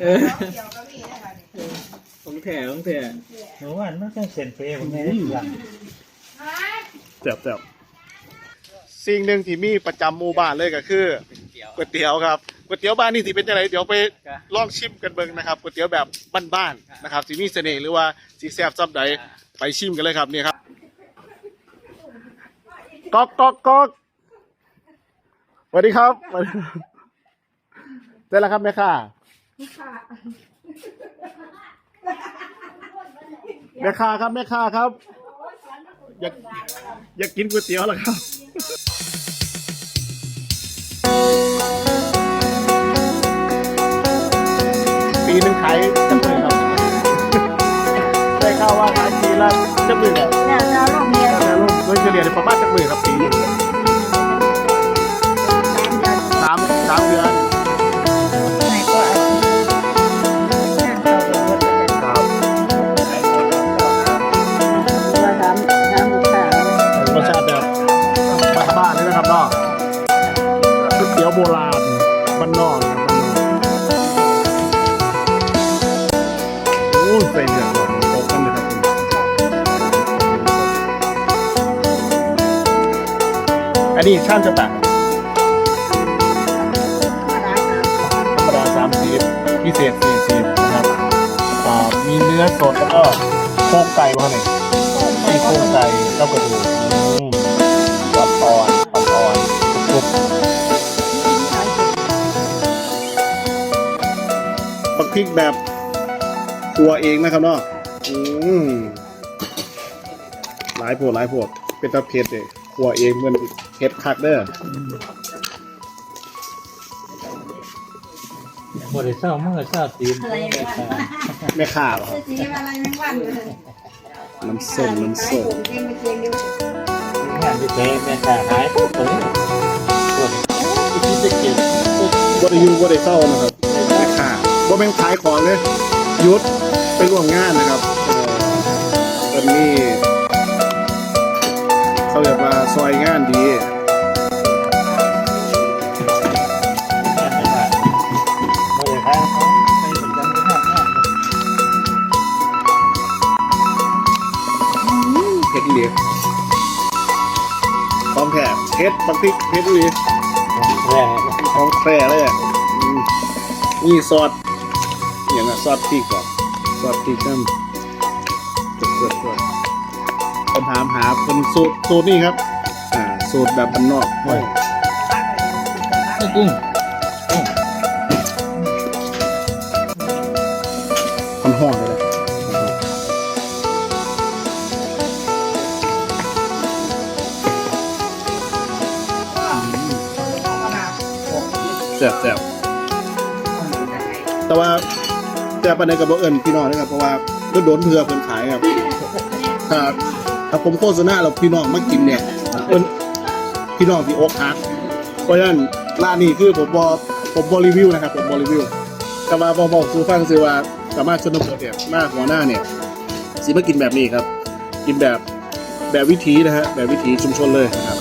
เออของแท้ของแท้หนูว่ามันต้องเซ็นเฟย์ผมไม่ได้เรื่องเจ็บเจ็บสิ่งหนึ่งที่มีประจำหมู่บ้านเลยก็คือก๋วยเตี๋ยวครับก๋วยเตี๋ยวบ้านนี่สิเป็นยังไงเดี๋ยวไปลองชิมกันเบิ่งนะครับก๋วยเตี๋ยวแบบบ้านๆนะครับสิมีเสน่ห์หรือว่าสิแซ่บซับใดไปชิมกันเลยครับนี่ครับก๊อกก๊อกก๊อกสวัสดีครับ ได้แล้วครับแม่ค้าแม่ค้าครับแม่ค้าครับ อยากอยากกินก๋วยเตี๋ยวเหรอครับปีหนึ่งขายจังเลยครับได้ข่าวว่าขายปีละจังเลยเนี่ยเนี่ยเราลงเมียแล้วโดยเฉลี่ยประมาณจังเลยครับปี เตี๋ยวโบราณบ้านนอกครับบ้านอกโอ้ยเป็นอย่างแบบตกกันเลยครับอันนี้ช่างจะต่างธรรมดาสามสิบพิเศษสี่สิบนะครับอ่ามีเนื้อสดแล้วก็โครงไก่มาหน่อยมีโครงไก่แล้วกระดูก พริกแบบครัวเองนะครับเนาะอืมหลายโพดหลายโพดเป็นตะเพ็ดเลยครัวเองเหมือนเพ็ดคักเด้อบริษัทเมื่อเช้าตีนแม่ข่าเหรอครับสีอะไรไม่วันเลยน้ำส้มน้ำส้มเองไปเจียงเดียวงานที่เทแม่ค้าหายตัวนี้คนที่จะเก็บบ่ได้อยู่บ่ได้เศร้านะครับแม่ ข่าบ่เป็นขายของเลยหยุดไปร่วมงานนะครับเอ่อตอนนี้เขาเรียกว่าซอยงานดีงานไม่ได้บริษัทเขาไม่ประจำที่ทำงานเผ็ดอีหลีของแท้เผ็ดปักพริกเผ็ดอีหลีแร่ของแท้เลยอะอืมนี่ซอส อย่างน่ะซอสพริกก่อนซอสพริกน้ำจุดจุดจุดคนถามหาเป็นสูตรสูตรนี่ครับ อ่า สูตรแบบบ้านนอกห้อยไม่กุ้งมันห่อเลยแซ่บแซ่บแต่ว่า แต่ปันในกับบ่เอิญพี่น้องนะครับเพราะว่าก็โดนเพื่อเพิ่นขายครับถ้าถ้าผมโฆษณาแล้วพี่น้องมากินเนี่ยเพิ่นพี่น้องที่อกหักเพราะฉะนั้นร้านนี้คือผมบอผมบอรีวิวนะครับผมบอรีวิวแต่ว่าบอกบอกสู่ฟังซื้อว่าสามารถชนบทเนี่ยมาหัวหน้าเนี่ยสิมากินแบบนี้ครับ กินแบบแบบวิถีนะฮะแบบวิถีชุมชนเลยนะครับ